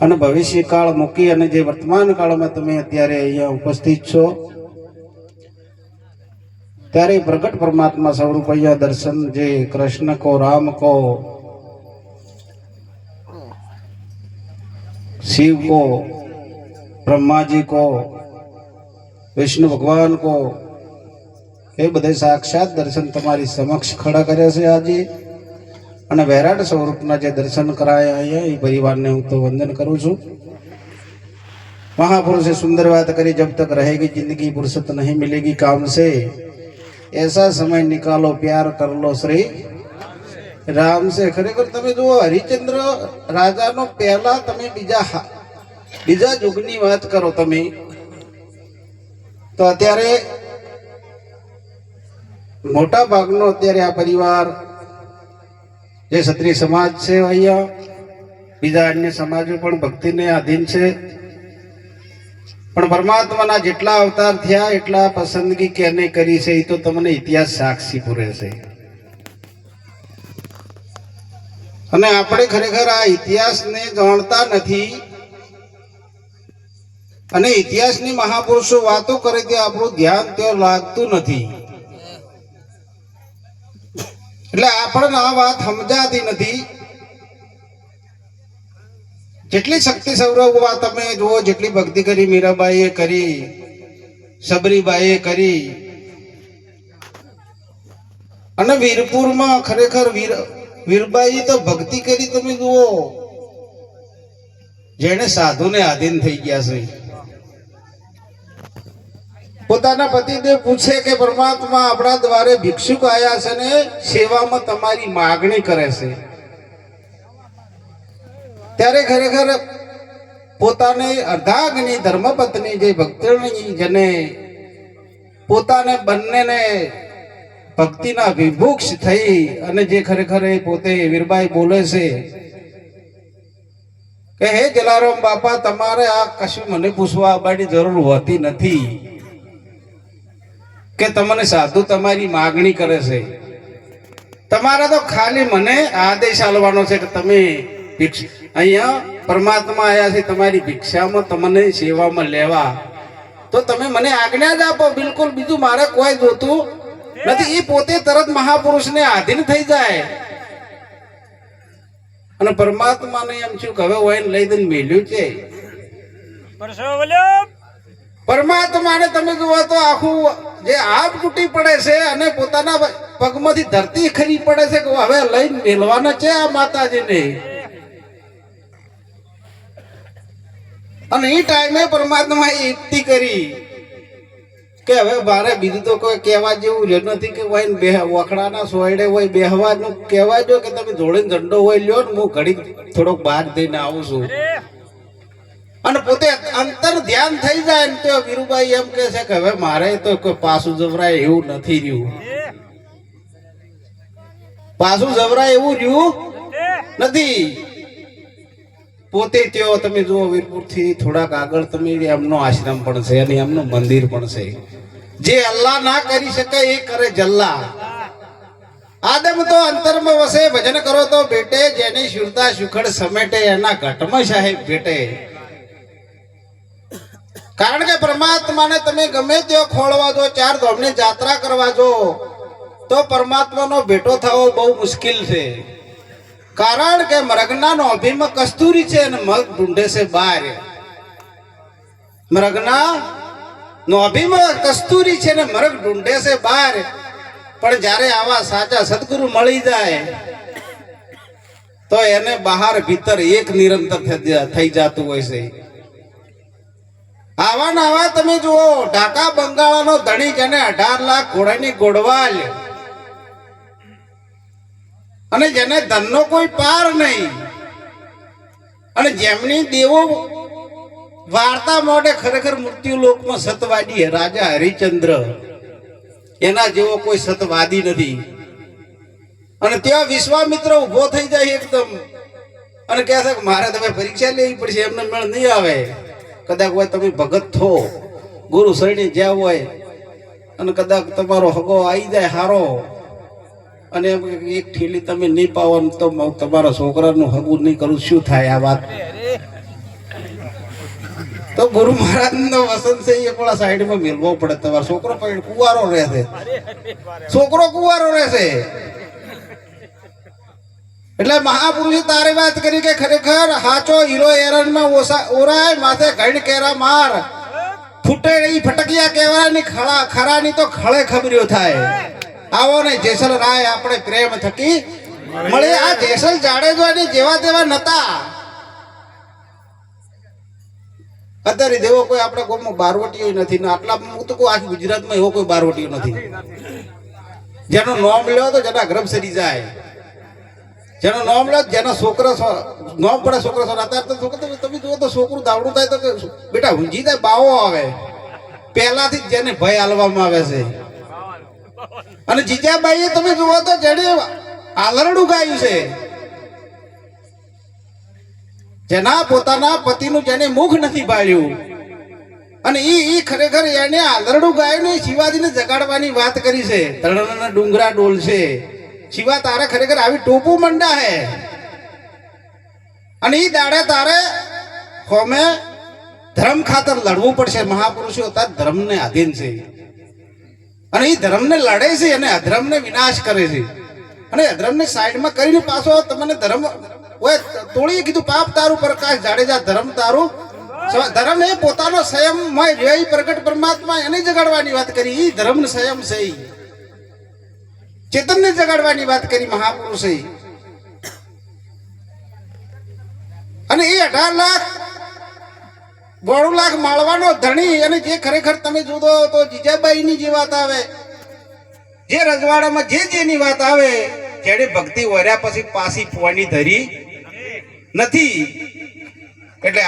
અને ભવિષ્ય કાળ મૂકી અને જે વર્તમાન કાળમાં તમે અત્યારે અહીંયા ઉપસ્થિત છો, ત્યારે પ્રગટ પરમાત્મા સ્વરૂપ અહીંયા દર્શન, જે કૃષ્ણ કો, રામ કો, શિવ કો, બ્રહ્માજી કો, વિષ્ણુ ભગવાન કો, એ બધે સાક્ષાત દર્શન તમારી સમક્ષ ખડા કર્યા છે આજે. અને વૈરાટ સ્વરૂપના જે દર્શન કરાયા અહીંયા, એ પરિવારને હું તો વંદન કરું છું. મહાપુરુષે સુંદર વાત કરી, જબ તક રહેગી જિંદગી, ફુરસત નહીં મિલેગી કામ સે. એસા સમય નિકાલો, પ્યાર કર લો શ્રી. રામ સે. ખરેખર તમે જુઓ, હરિચંદ્ર રાજાનો પહેલા તમે બીજા બીજા યુગની વાત કરો તમે. તો અત્યારે મોટા ભાગનો અત્યારે આ પરિવાર જે ક્ષત્રિય સમાજ છે અહીંયા, બીજા અન્ય સમાજો પણ ભક્તિને આધીન છે. પણ પરમાત્માના જેટલા અવતાર થયા, એટલા પસંદગી કેને કરી છે, એ તો તમને ઇતિહાસ સાક્ષી પૂરે છે. અને આપણે ખરેખર આ ઇતિહાસને જાણતા નથી. અને ઇતિહાસની મહાપુરુષો વાતો કરે તે આપણું ધ્યાન ત્યાં લાગતું નથી. એટલે આપણને આ વાત સમજાતી નથી. જેટલી શક્તિ સૌરભ તમે જુઓ, જેટલી ભક્તિ કરી મીરાબાઈએ કરી, સબરીબાઈએ કરી. અને વીરપુરમાં ખરેખર વીર વીરબાઈ તો ભક્તિ કરી, તમે જુઓ. જેને સાધુને આધીન થઈ ગયા છે. પોતાના પતિદેવ પૂછે કે, પરમાત્મા, આપણા દ્વારે ભિક્ષુક આવ્યા છે ને, સેવામાં તમારી માગણી કરે છે. ત્યારે ખરેખર પોતાને અર્ધાગ્ની ધર્મપત્ની જે ભક્તની જેને પોતાને બંનેને ભક્તિના વિભુક્ષ થઈ અને જે ખરેખર એ પોતે વીરબાઈ બોલે છે કે, હે જલારામ બાપા, તમારે આ કશું મને પૂછવા આવવાની જરૂર હોતી નથી. કે તમને સાધુ તમારી માગણી કરે છે. તમારે તો ખાલી મને આદેશ આલવાનો છે કે તમે અહીંયા પરમાત્મા આવ્યા છે, તમારી ભિક્ષામાં તમને સેવામાં લેવા. તો તમે મને આજ્ઞા જ આપો, બિલકુલ બીજું મારે કોઈ જોતું નથી. એ પોતે તરત મહાપુરુષને આધીન થઈ જાય. અને પરમાત્માને એમ છું કે હવે હોય લઈ દઈને મેલ્યું છે. પરમાત્માને તમે જુઓ તો આખું જે આપ તૂટી પડે છે અને પોતાના પગમાંથી ધરતી ખરી પડે છે કે હવે લઈને મેલવાના છે આ માતાજીને? અને એ ટાઈમે પરમાત્મા યુક્તિ કરી કે હવે મારે બીજું તો કોઈ કહેવા જેવું રહ્યું નથી કે હોય બે વખડાના સોયડે હોય બેહવાનું કહેવા જો કે તમે જોડે ઝંડો હોય લ્યો ને હું ઘડી થોડોક બહાર જઈને આવું છું. અને પોતે અંતર ધ્યાન થઈ જાય ને તો વીરુભાઈ એમ કે છે કે હવે મારે તો કોઈ પાછું જવરાય એવું નથી રહ્યું. પાછું જવરાય એવું રહ્યું નથી. પોતે ત્યો તમે જુઓ વીરપુરથી થોડાક આગળ તમે એમનો આશ્રમ પણ છે અને એમનું મંદિર પણ છે. જે અલ્લાહ ના કરી શકે એ કરે જલ્લા. આદમ તો અંતરમાં વસે ભજન કરો તો બેટે જેની શુરતા સુખડ સમેટે એના ઘટમાં સાહેબ ભેટે. કારણ કે પરમાત્માને તમે ગમે તેઓ ખોળવા જો ચાર ધોમની જાત્રા કરવા જો તો પરમાત્માનો ભેટો થવો બહુ મુશ્કેલ છે. કારણ કે મરગના નો અભિમાં કસ્તુરી છે અને મગ ઢૂંઢે છે બહાર. મરગના નો અભિમાં કસ્તુરી છે ને મરગ ઢૂંઢે છે બહાર. પણ જ્યારે આવા સાચા સદગુરુ મળી જાય, તો એને બહાર ભીતર એક નિરંતર થઈ જતું હોય છે. આવા નાવા તમે જુઓ, ઢાકા બંગાળાનો ધણી જેને અઢાર લાખ ઘોડાની ગોડવાલ. અને જેને ધનનો કોઈ પાર નહીં. અને જેમની દેવો વાર્તા માટે ખરેખર મૃત્યુ લોકમાં સતવાદી રાજા હરિચંદ્ર. એના જેવો કોઈ સતવાદી નથી. અને ત્યાં વિશ્વામિત્ર ઊભો થઈ જાય એકદમ. અને કહે છે કે મારે તમે પરીક્ષા લેવી પડશે, એમને મેળ નહીં આવે. કદાચ હોય તમે ભગત થો, ગુરુ શરણી જ્યાં હોય, અને કદાચ તમારો હગો આવી જાય હારો, અને એક ઠેલી તમે નહીં પાવો તો તમારા છોકરાનું હગું નહીં કરું, શું થાય આ વાત? તો ગુરુ મહારાજ નો વસંત છે, એ પણ સાઈડમાં મેળવો પડે તમારો છોકરો કુવારો રહેશે. છોકરો કુવારો રહેશે. એટલે મહાપુરુષે તારી વાત કરી કે ખરેખર હાચો હીરો એરનમાં ઓસા ઓરાય, માથે ઘણ કેરા માર. ફૂટે નહીં ફટકિયા કહેવાયની ખળા ખરાની તો ખળે ખબર્યો થાય. આવો ને જેસલ રાય આપણે પ્રેમ થકી મળે આ જેસલ જાડેજો ની જેવા તેવા નતા. અત્યારે દેવો કોઈ આપણે ગામમાં બારવટીઓ નથી આટલા હું તો કોઈ આખી ગુજરાતમાં એવો કોઈ બારવટીઓ નથી. જેનો નોમ લેવો તો જેના ગર્ભ સરી જાય. જેનો નોમ લે, જેનો છોકરો નોમ પડે છોકરા સો, અત્યારે છોકરો તમે- જુઓ તો છોકરું દાવડું થાય તો બેટા ઊંઝી થાય બાવો આવે. પહેલાથી જેને ભય હાલવામાં આવે છે. અને જીજાબાઈએ તમે જુઓ તો જેને આલરડું ગાયું છે. જેના પોતાના પતિનું જેને મુખ નથી પાડ્યું અને એ એ ખરેખર એને આલરડું ગાયું ને શિવાજીને જગાડવાની વાત કરી છે. તળણના ડુંગરા ડોલ છે શિવા તારે ખરેખર આવી ટોપું મંડા હે. અને એ દાડે તારે કોમે ધર્મ ખાતર લડવું પડશે. મહાપુરુષો હતા ધર્મને આધીન છે. અને એ ધર્મને લડે છે અને અધર્મને વિનાશ કરે છે. અને અધર્મને સાઈડમાં કરીને પાછો તમને ધર્મ ઓય તોડીએ કીધું પાપ તારું પ્રકાશ જાડેજા ધર્મ તારું. ધર્મ એ પોતાનો સંયમમય રહે પ્રગટ પરમાત્મા એને જગાડવાની વાત કરી. એ ધર્મ સંયમ છે. ચેતનને જગાડવાની વાત કરી મહાપુરુષે. અને એ અઢાર લાખ બોણું લાખ માળવાનો ધણી અને જે ખરેખર તમે જુદો તો જીજાબાઈની જે વાત આવે, જે રજવાડામાં જે જેની વાત આવે જેને ભક્તિ વર્યા પછી પાછી પોવાની ધરી નથી. એટલે